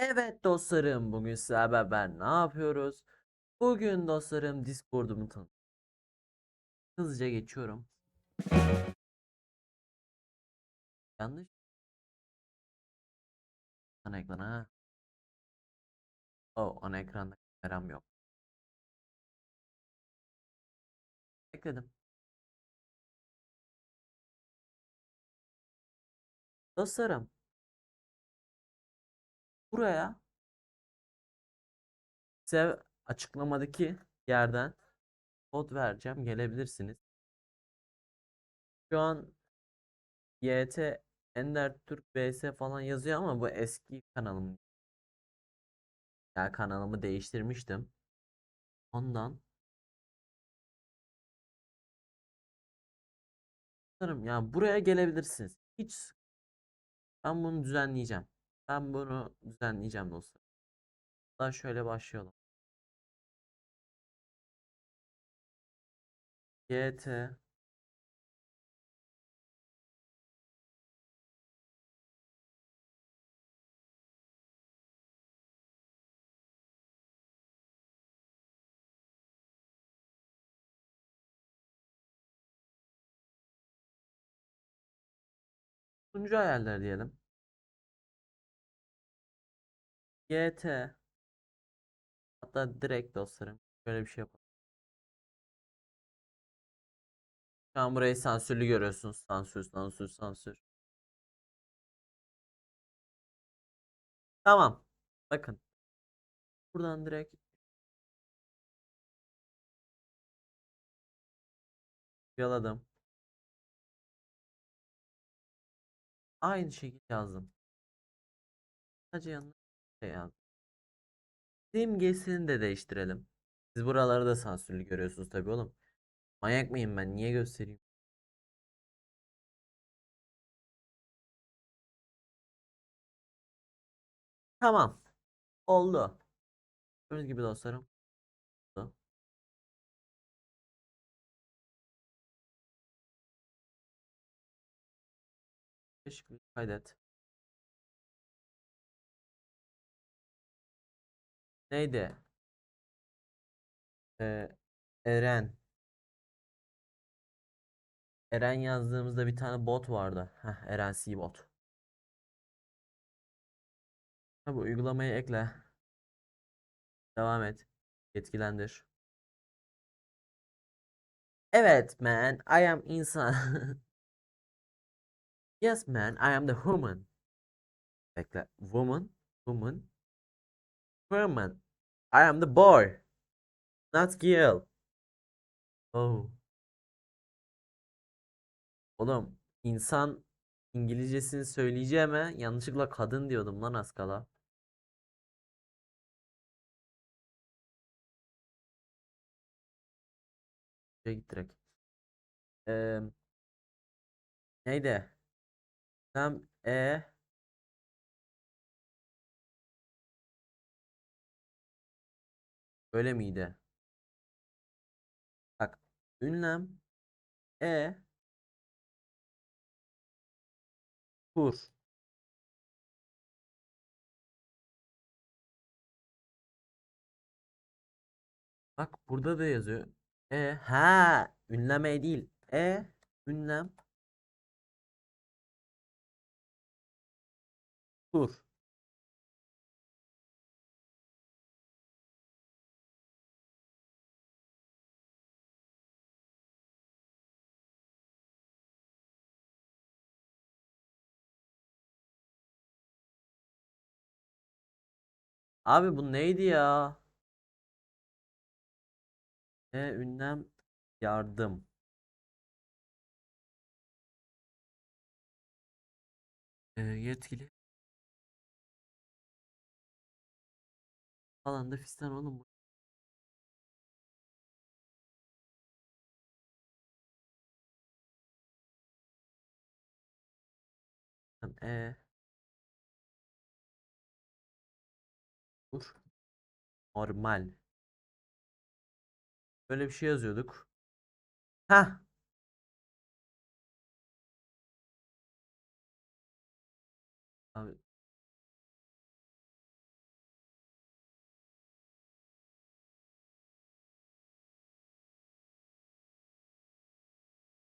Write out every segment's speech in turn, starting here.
Evet dostlarım bugün sizlerle beraber ne yapıyoruz? Bugün dostlarım Discord'umu tanı. Hızlıca geçiyorum. Yanlış. Ana ekrana. Oh ana ekranda kameram yok. Ekledim. Dostlarım. Buraya size açıklamadaki yerden kod vereceğim. Gelebilirsiniz. Şu an YT Ender Türk BS falan yazıyor ama bu eski kanalım. Ya kanalımı değiştirmiştim. Ondan Sanırım yani buraya gelebilirsiniz. Hiç ben bunu düzenleyeceğim. Ben bunu düzenleyeceğim dostlar. Daha şöyle başlayalım. GT sunucu ayarları diyelim. GT hatta direkt dostlarım. Şöyle bir şey yapalım. Şu an burayı sansürlü görüyorsunuz. Sansür, sansür, sansür. Tamam. Bakın. Buradan direkt yaladım. Aynı şekilde yazdım. Sadece yanına şey yazdım. Simgesini de değiştirelim. Siz buraları da sansürlü görüyorsunuz tabii oğlum. Manyak mıyım ben? Niye göstereyim? Tamam. Oldu. Gördüğünüz gibi dostlarım. Oldu. Teşekkür kaydet. Neydi? Ee, Eren. Eren yazdığımızda bir tane bot vardı. Heh, Eren C bot. Tabi uygulamayı ekle. Devam et. Yetkilendir. Evet man, I am insan. Yes man, I am the human. Bekle. Woman, woman, woman. I am the boy. Not girl. Oh. Oğlum insan İngilizcesini söyleyeceğime yanlışlıkla kadın diyordum lan az kala. Şuraya git direkt. Ee, neydi? Tam e öyle miydi? Bak ünlem e kur. Bak burada da yazıyor. E ha ünlem e değil. E ünlem kur. Abi bu neydi ya? E ünlem yardım. E, yetkili. Falan da fistan oğlum. E olur. Normal. Böyle bir şey yazıyorduk. Ha. Abi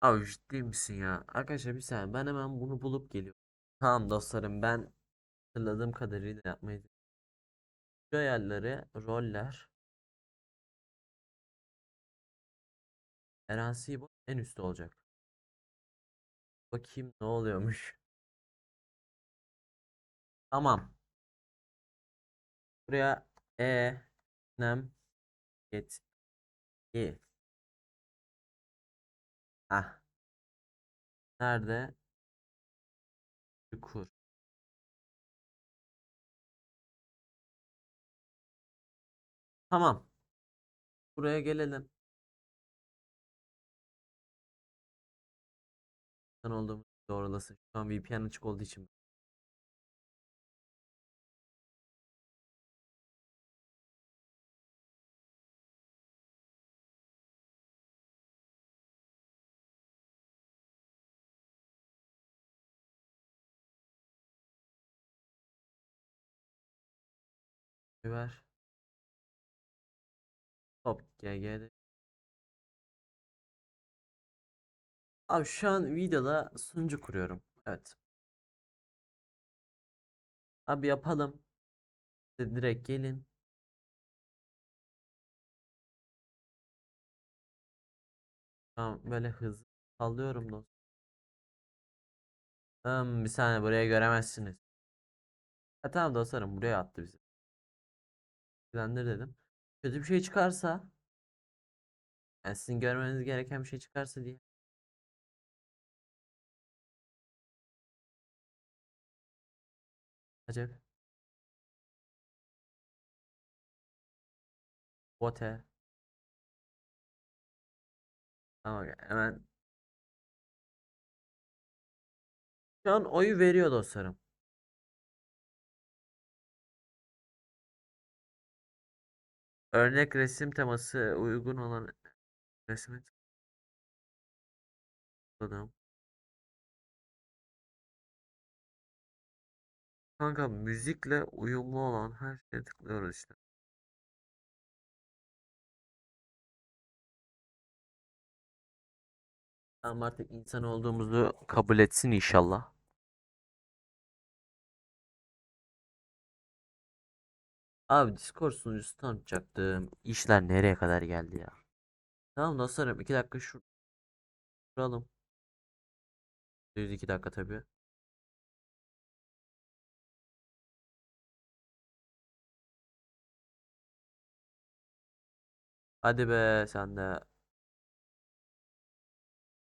Abi ciddi misin ya? Arkadaşlar bir saniye ben hemen bunu bulup geliyorum. Tamam dostlarım ben hatırladığım kadarıyla yapmayı ayarları roller RNC bu en üstte olacak. Bakayım ne oluyormuş. Tamam. Buraya E nem get i. Ah. Nerede? Kur. Tamam. Buraya gelelim. Sen olduğumu doğrulasın. Şu an VPN açık olduğu için. Ver. Top GG'de. Abi şu an videoda sunucu kuruyorum. Evet. Abi yapalım. Direkt gelin. Tamam böyle hızlı sallıyorum dostum. Tamam bir saniye buraya göremezsiniz. Ha tamam dostlarım buraya attı bizi. Silendir dedim. Kötü bir şey çıkarsa yani sizin görmeniz gereken bir şey çıkarsa diye. Acep. Bote. Tamam hemen. Şu an oyu veriyor dostlarım. Örnek resim teması uygun olan resmi tıkladım. Kanka müzikle uyumlu olan her şeye tıklıyoruz işte. Tamam artık insan olduğumuzu kabul etsin inşallah. Abi Discord sunucusu tanıtacaktım. İşler nereye kadar geldi ya? Tamam dostlarım 2 dakika şu duralım. 2 dakika tabii. Hadi be sen de.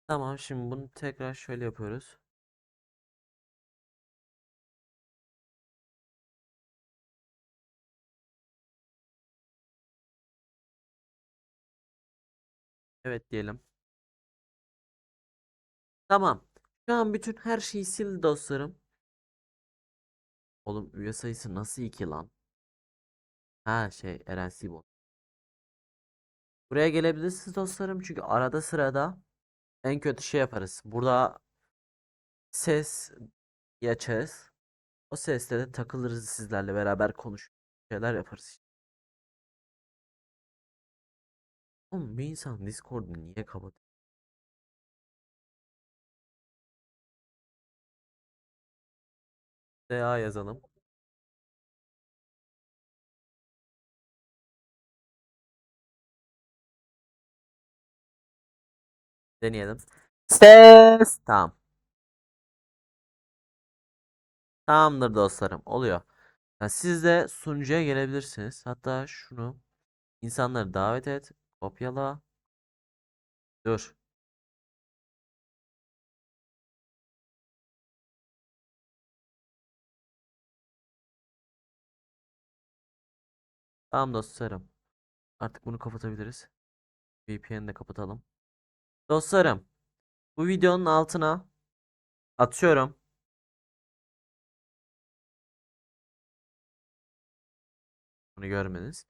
Tamam şimdi bunu tekrar şöyle yapıyoruz. Evet diyelim. Tamam. Şu an bütün her şeyi sil dostlarım. Oğlum üye sayısı nasıl 2 lan? Ha şey Eren Sibol. Buraya gelebilirsiniz dostlarım çünkü arada sırada en kötü şey yaparız. Burada ses açarız. O sesle de takılırız sizlerle beraber konuş şeyler yaparız. Oğlum bir insan Discord'u niye kapatıyor? DA yazalım. Deneyelim. Ses. Tamam. Tamamdır dostlarım. Oluyor. Yani siz de sunucuya gelebilirsiniz. Hatta şunu insanları davet et. Kopyala. Dur. Tamam dostlarım. Artık bunu kapatabiliriz. VPN'i de kapatalım. Dostlarım. Bu videonun altına atıyorum. Bunu görmeniz.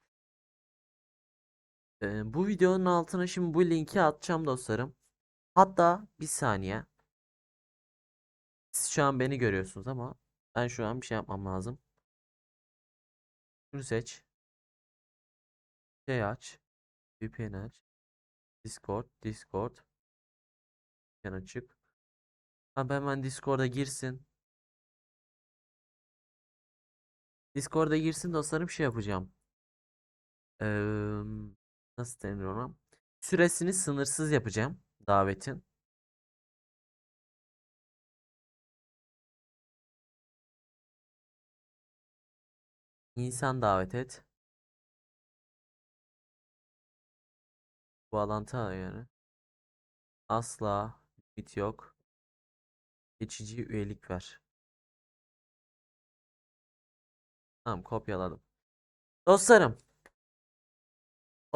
Ee, bu videonun altına şimdi bu linki atacağım dostlarım. Hatta bir saniye. Siz şu an beni görüyorsunuz ama ben şu an bir şey yapmam lazım. Şunu seç. Şey aç. VPN aç. Discord, Discord. dükkan açık. Abi hemen Discord'a girsin. Discord'a girsin dostlarım şey yapacağım. Eee, nasıl denir ona? Süresini sınırsız yapacağım davetin. İnsan davet et. Bağlantı yani. Asla limit yok. Geçici üyelik ver. Tamam kopyaladım. Dostlarım.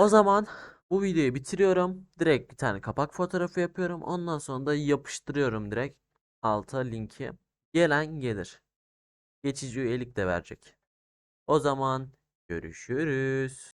O zaman bu videoyu bitiriyorum. Direkt bir tane kapak fotoğrafı yapıyorum. Ondan sonra da yapıştırıyorum direkt alta linki. Gelen gelir. Geçici üyelik de verecek. O zaman görüşürüz.